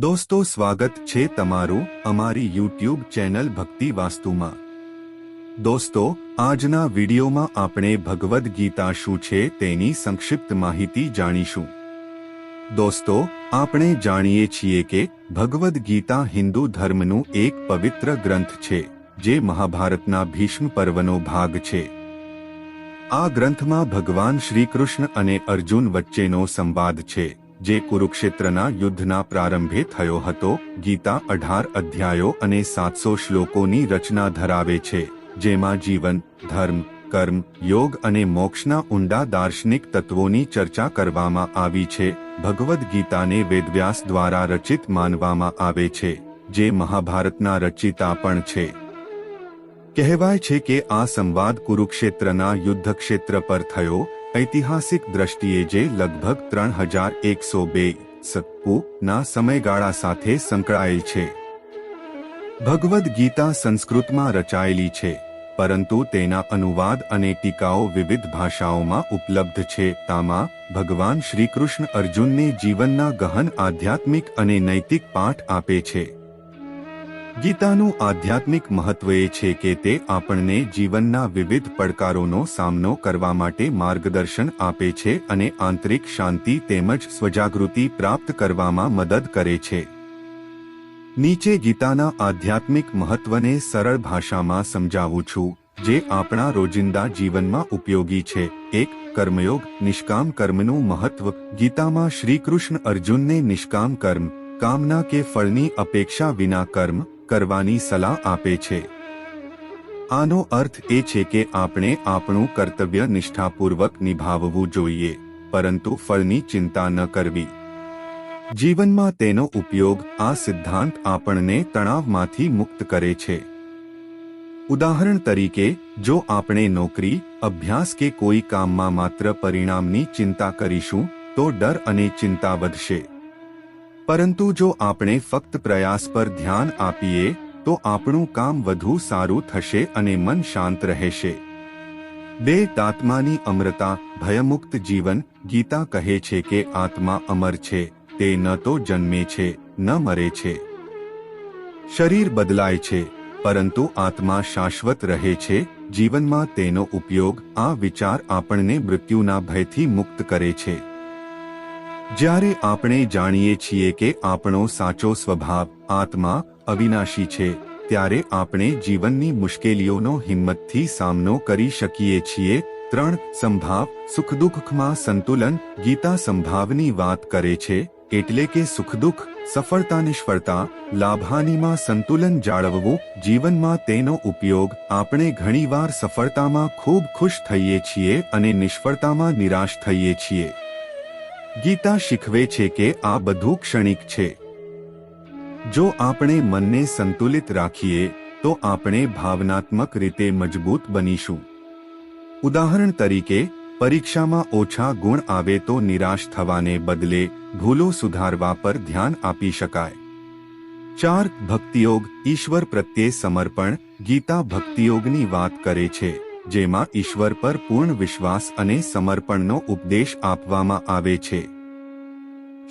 દોસ્તો, સ્વાગત છે તમારું અમારી યુટ્યુબ ચેનલ ભક્તિ વાસ્તુમાં. દોસ્તો, આજના વિડીયોમાં આપણે ભગવદ્ ગીતા શું છે તેની સંક્ષિપ્ત માહિતી જાણીશું. દોસ્તો, આપણે જાણીએ છીએ કે ભગવદ્ ગીતા હિન્દુ ધર્મનું એક પવિત્ર ગ્રંથ છે, જે મહાભારતના ભીષ્મ પર્વનો ભાગ છે. આ ગ્રંથમાં ભગવાન શ્રીકૃષ્ણ અને અર્જુન વચ્ચેનો સંવાદ છે. જે કુરુક્ષેત્રના યુદ્ધના પ્રારંભે થયો હતો, ગીતા અઢાર અધ્યાયો અને સાતસો શ્લોકોની રચના ધરાવે છે, જેમાં જીવન, ધર્મ, કર્મ, યોગ અને મોક્ષના ઊંડા દાર્શનિક તત્વોની ચર્ચા કરવામાં આવી છે, ભગવદ્ ગીતાને વેદવ્યાસ દ્વારા રચિત માનવામાં આવે છે, જે મહાભારતના રચિતા પણ છે. કહેવાય છે કે આ સંવાદ કુરુક્ષેત્રના યુદ્ધક્ષેત્ર પર થયો ઐતિહાસિક દ્રષ્ટિએ જે લગભગ ત્રણ હજાર એકસો બે સત્પુ ના સમયગાળા સાથે સંકળાયેલ છે. ભગવદ્ ગીતા સંસ્કૃતમાં રચાયેલી છે, પરંતુ તેના અનુવાદ અને ટીકાઓ વિવિધ ભાષાઓમાં ઉપલબ્ધ છે. તામાં, ભગવાન શ્રીકૃષ્ણ અર્જુનને જીવનના ગહન આધ્યાત્મિક અને નૈતિક પાઠ આપે છે. ગીતાનું આધ્યાત્મિક મહત્વ એ છે કે તે આપણને જીવનના વિવિધ પડકારોનો સામનો કરવા માટે માર્ગદર્શન આપે છે અને આંતરિક શાંતિ તેમજ સ્વજાગૃતિ પ્રાપ્ત કરવામાં મદદ કરે છે. નીચે ગીતાના આધ્યાત્મિક મહત્વને સરળ ભાષામાં સમજાવું છું, જે આપણા રોજિંદા જીવનમાં ઉપયોગી છે. એક, કર્મયોગ, નિષ્કામ કર્મનું મહત્વ. ગીતામાં શ્રીકૃષ્ણ અર્જુનને નિષ્કામ કર્મ, કામના કે ફળની અપેક્ષા વિના કર્મ કરવાની સલાહ આપે છે. આનો અર્થ એ છે કે આપણે આપણું કર્તવ્ય નિષ્ઠાપૂર્વક નિભાવવું જોઈએ, પરંતુ ફળની ચિંતા ન કરવી. જીવનમાં તેનો ઉપયોગ આ સિદ્ધાંત આપણને તણાવમાંથી મુક્ત કરે છે. ઉદાહરણ તરીકે, જો આપણે નોકરી, અભ્યાસ કે કોઈ કામમાં માત્ર પરિણામની ચિંતા કરીશું, તો ડર અને ચિંતા વધશે. પરંતુ જો આપણે ફક્ત પ્રયાસ પર ધ્યાન આપીએ, તો આપણું કામ વધુ સારું થશે અને મન શાંત રહેશે. બે તાત્માની અમરતા, ભયમુક્ત જીવન, ગીતા કહે છે કે આત્મા અમર છે, તે ન તો જન્મે છે, ન મરે છે. શરીર બદલાય છે, પરંતુ આત્મા શાશ્વત રહે છે, જીવનમાં તેનો ઉપયોગ, આ વિચાર આપણને મૃત્યુના ભયથી મુક્ત કરે છે. જ્યારે આપણે જાણીએ છીએ કે આપણો સાચો સ્વભાવ આત્મા અવિનાશી છે, ત્યારે આપણે જીવનની મુશ્કેલીઓનો હિંમતથી સામનો કરી શકીએ છીએ. ત્રણ, સંભાવ સુખદુઃખમાં સંતુલન ગીતા સંભાવની વાત કરે છે, એટલે કે સુખદુઃખ, સફળતા, નિષ્ફળતા, લાભાનીમાં સંતુલન જાળવવું, જીવનમાં તેનો ઉપયોગ આપણે ઘણીવાર સફળતામાં ખૂબ ખુશ થઈએ છીએ અને નિષ્ફળતામાં નિરાશ થઈએ છીએ. ગીતા શીખવે છે કે આ બધું ક્ષણિક છે. જો આપણે મનને સંતુલિત રાખીએ, તો આપણે ભાવનાત્મક રીતે મજબૂત બનીશું. ઉદાહરણ તરીકે, પરીક્ષામાં ઓછા ગુણ આવે તો નિરાશ થવાને બદલે ભૂલો સુધારવા પર ધ્યાન આપી શકાય. ચાર, ભક્તિયોગ. ઈશ્વર પ્રત્યે સમર્પણ. ગીતા ભક્તિયોગની વાત કરે છે. જેમાં ઈશ્વર પર પૂર્ણ વિશ્વાસ અને સમર્પણનો ઉપદેશ આપવામાં આવે છે.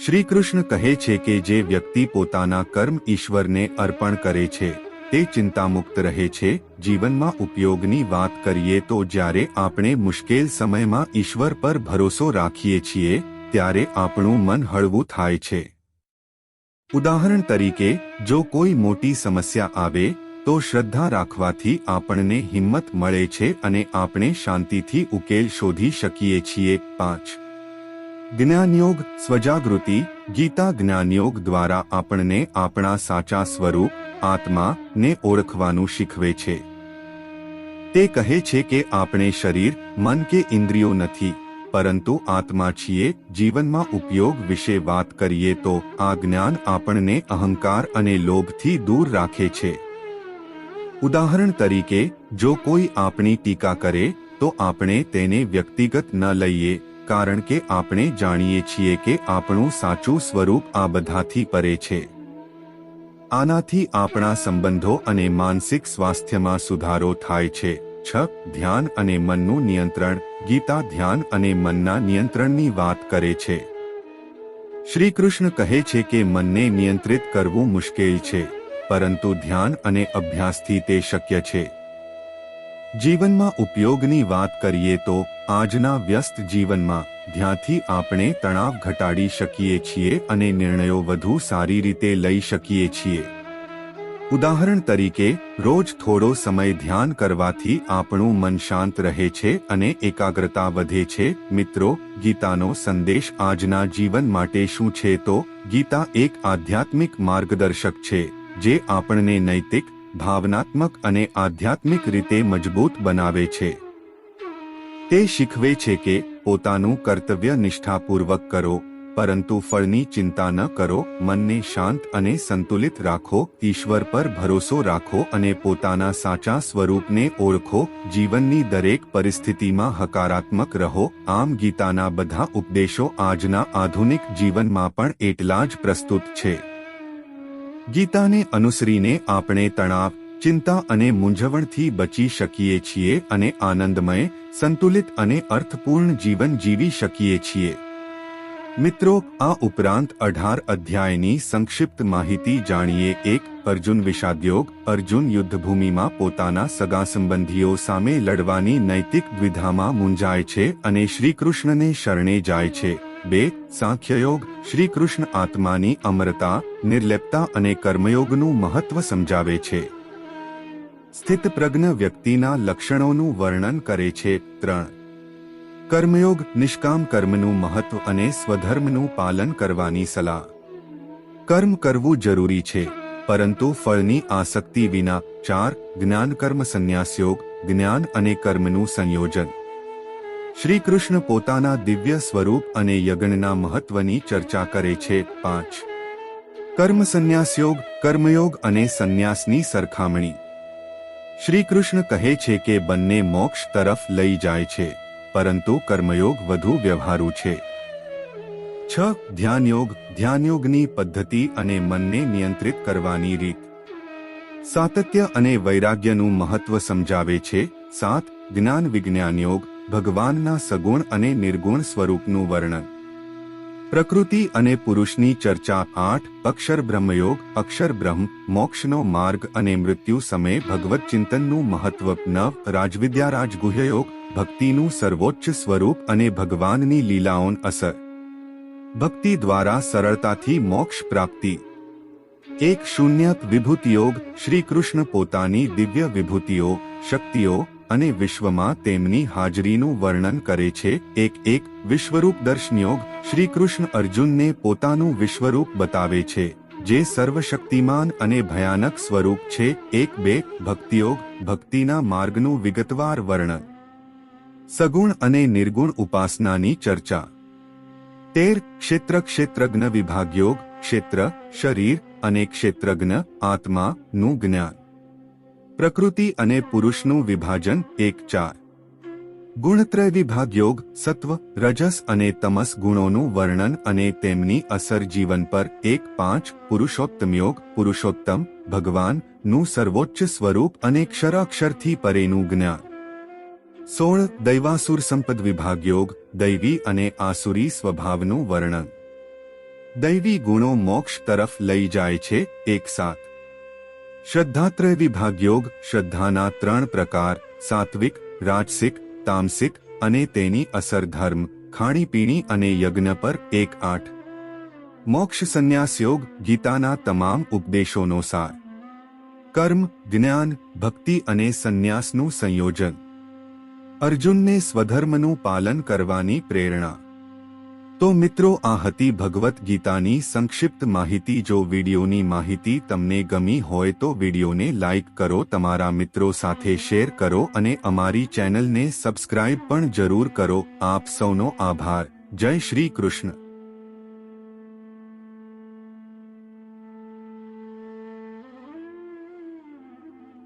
શ્રી કૃષ્ણ કહે છે કે જે વ્યક્તિ પોતાના કર્મ ઈશ્વરને અર્પણ કરે છે, તે ચિંતામુક્ત રહે છે, જીવનમાં ઉપયોગની વાત કરીએ તો જ્યારે આપણે મુશ્કેલ સમયમાં ઈશ્વર પર ભરોસો રાખીએ છીએ, ત્યારે આપણું મન હળવું થાય છે. ઉદાહરણ તરીકે, જો કોઈ મોટી સમસ્યા આવે તો શ્રદ્ધા રાખવાથી આપણને હિંમત મળે છે અને આપણે શાંતિથી ઉકેલ શોધી શકીએ છીએ. પાંચ. જ્ઞાનયોગ સ્વજાગૃતિ. ગીતા જ્ઞાનયોગ દ્વારા આપણને આપણા સાચા સ્વરૂપ, આત્મા ને ઓળખવાનું શીખવે છે. તે કહે છે કે આપણે શરીર, મન કે ઇન્દ્રિયો નથી, પરંતુ આત્મા છીએ. જીવનમાં ઉપયોગ વિશે વાત કરીએ તો આ જ્ઞાન આપણને અહંકાર અને લોભથી દૂર રાખે છે. ઉદાહરણ તરીકે, જો કોઈ આપણી ટીકા કરે, તો આપણે તેને વ્યક્તિગત ન લઈએ, કારણ કે આપણે જાણીએ છીએ કે આપણું સાચું સ્વરૂપ આ બધાથી પરે છે. આનાથી આપણા સંબંધો અને માનસિક સ્વાસ્થ્યમાં સુધારો થાય છે. છ, ધ્યાન અને મનનું નિયંત્રણ. ગીતા ધ્યાન અને મનના નિયંત્રણની વાત કરે છે. શ્રી કૃષ્ણ કહે છે કે મનને નિયંત્રિત કરવું મુશ્કેલ છે. પરંતુ ધ્યાન અને અભ્યાસથી તે શક્ય છે. જીવનમાં ઉપયોગની વાત કરીએ તો, આજના વ્યસ્ત જીવનમાં ધ્યાનથી આપણે તણાવ ઘટાડી શકીએ છીએ અને નિર્ણયો વધુ સારી રીતે લઈ શકીએ છીએ. ઉદાહરણ તરીકે, રોજ થોડો સમય ધ્યાન કરવાથી આપણું મન શાંત રહે છે અને એકાગ્રતા વધે છે. મિત્રો, ગીતાનો સંદેશ આજના જીવન માટે શું છે તો, ગીતા એક આધ્યાત્મિક માર્ગદર્શક છે. જે આપણને નૈતિક, ભાવનાત્મક અને આધ્યાત્મિક રીતે મજબૂત બનાવે છે. તે શીખવે છે કે પોતાનું કર્તવ્ય નિષ્ઠાપૂર્વક કરો, પરંતુ ફળની ચિંતા ન કરો, મનને શાંત અને સંતુલિત રાખો, ઈશ્વર પર ભરોસો રાખો અને પોતાના સાચા સ્વરૂપને ઓળખો, જીવનની દરેક પરિસ્થિતિમાં હકારાત્મક રહો. આમ ગીતાના બધા ઉપદેશો આજના આધુનિક જીવનમાં પણ એટલા જ પ્રસ્તુત છે. ગીતાને અનુસરીને આપણે તણાવ, ચિંતા અને મૂંઝવણથી બચી શકીએ છીએ અને આનંદમય, સંતુલિત અને અર્થપૂર્ણ જીવન જીવી શકીએ છીએ. મિત્રો, આ ઉપરાંત અઢાર અધ્યાયની સંક્ષિપ્ત માહિતી જાણીએ એક, અર્જુન વિષાદ્યોગ, અર્જુન યુદ્ધભૂમિમાં પોતાના સગા સંબંધીઓ સામે લડવાની નૈતિક દ્વિધામાં મૂંઝાય છે અને શ્રીકૃષ્ણને શરણે જાય છે. બે સાંખ્યયોગ, શ્રીકૃષ્ણ આત્માની અમરતા, નિર્લેપતા અને કર્મયોગનું મહત્વ સમજાવે છે. સ્થિત પ્રજ્ઞ વ્યક્તિના લક્ષણોનું વર્ણન કરે છે ત્રણ. કર્મયોગ, નિષ્કામ કર્મનું મહત્વ અને સ્વધર્મનું પાલન કરવાની સલાહ. કર્મ કરવું જરૂરી છે, પરંતુ ફળની આસક્તિ વિના ચાર જ્ઞાન કર્મ સંન્યાસયોગ જ્ઞાન અને કર્મનું સંયોજન. શ્રી કૃષ્ણ પોતાના દિવ્ય સ્વરૂપ અને યજ્ઞના મહત્વની ચર્ચા કરે છે. પાંચ. કર્મ સંન્યાસયોગ, કર્મયોગ અને સંન્યાસની સરખામણી. શ્રી કૃષ્ણ કહે છે કે બંને મોક્ષ તરફ લઈ જાય છે, પરંતુ કર્મયોગ વધુ વ્યવહારુ છે. છ. ધ્યાનયોગ, ધ્યાનયોગની પદ્ધતિ અને મનને નિયંત્રિત કરવાની રીત. સાતત્ય અને વૈરાગ્યનું મહત્વ સમજાવે છે. સાત. જ્ઞાન વિજ્ઞાન યોગ ભગવાનના સગુણ અને નિર્ગુણ સ્વરૂપનું વર્ણન. પ્રકૃતિ અને પુરુષની ચર્ચા આઠ, અક્ષર બ્રહ્મયોગ, અક્ષર બ્રહ્મ, મોક્ષનો માર્ગ અને મૃત્યુ સમયે ભગવત ચિંતનનું મહત્વ, નવ, રાજવિદ્યા રાજગુહ્યયોગ, ભક્તિનું સર્વોચ્ચ સ્વરૂપ અને ભગવાનની લીલાઓન અસર. ભક્તિ દ્વારા સરળતાથી મોક્ષ પ્રાપ્તિ. એક શૂન્ય વિભૂતિયોગ શ્રી કૃષ્ણ પોતાની દિવ્ય વિભૂતિઓ, શક્તિઓ અને વિશ્વમાં તેમની હાજરીનું વર્ણન કરે છે. એક એક, વિશ્વરૂપ દર્શનયોગ શ્રી કૃષ્ણ અર્જુનને પોતાનું વિશ્વરૂપ બતાવે છે, જે સર્વશક્તિમાન અને ભયાનક સ્વરૂપ છે. એક, બે, ભક્તિયોગ ભક્તિના માર્ગનું વિગતવાર વર્ણન. સગુણ અને નિર્ગુણ ઉપાસનાની ચર્ચા. તેર, ક્ષેત્ર, ક્ષેત્રજ્ઞ વિભાગયોગ, ક્ષેત્ર, શરીર અને ક્ષેત્રજ્ઞ આત્માનું જ્ઞાન. પ્રકૃતિ અને પુરુષનું વિભાજન એક ચાર. ગુણત્રય વિભાગ યોગ સત્વ, રજસ અને તમસ ગુણોનું વર્ણન અને તેમની અસર જીવન પર એક પાંચ પુરુષોત્તમ યોગ પુરુષોત્તમ ભગવાનનું સર્વોચ્ચ સ્વરૂપ અને ક્ષરાક્ષરથી પરેનું જ્ઞાન. સોળ દૈવાસુર સંપદ વિભાગ યોગ દૈવી અને આસુરી સ્વભાવનું વર્ણન. દૈવી ગુણો મોક્ષ તરફ લઈ જાય છે, એક સાથ શ્રદ્ધાત્રય વિભાગ યોગ, શ્રદ્ધાના ત્રણ પ્રકાર, સાત્વિક, રાજસિક, તામસિક અને તેની અસર ધર્મ ખાણીપીણી અને યજ્ઞ પર એક આઠ. મોક્ષ સંન્યાસ યોગ, ગીતાના તમામ ઉપદેશોનો સાર. કર્મ, જ્ઞાન, ભક્તિ અને સંન્યાસનું સંયોજન. અર્જુનને સ્વધર્મનું પાલન કરવાની પ્રેરણા. તો મિત્રો, આ હતી ભગવદ્ ગીતાની સંક્ષિપ્ત માહિતી. જો વિડીયોની માહિતી તમને ગમી હોય તો વિડીયોને લાઇક કરો, તમારા મિત્રો સાથે શેર કરો અને અમારી ચેનલને સબસ્ક્રાઇબ પણ જરૂર કરો. આપ સૌનો આભાર. જય શ્રી કૃષ્ણ.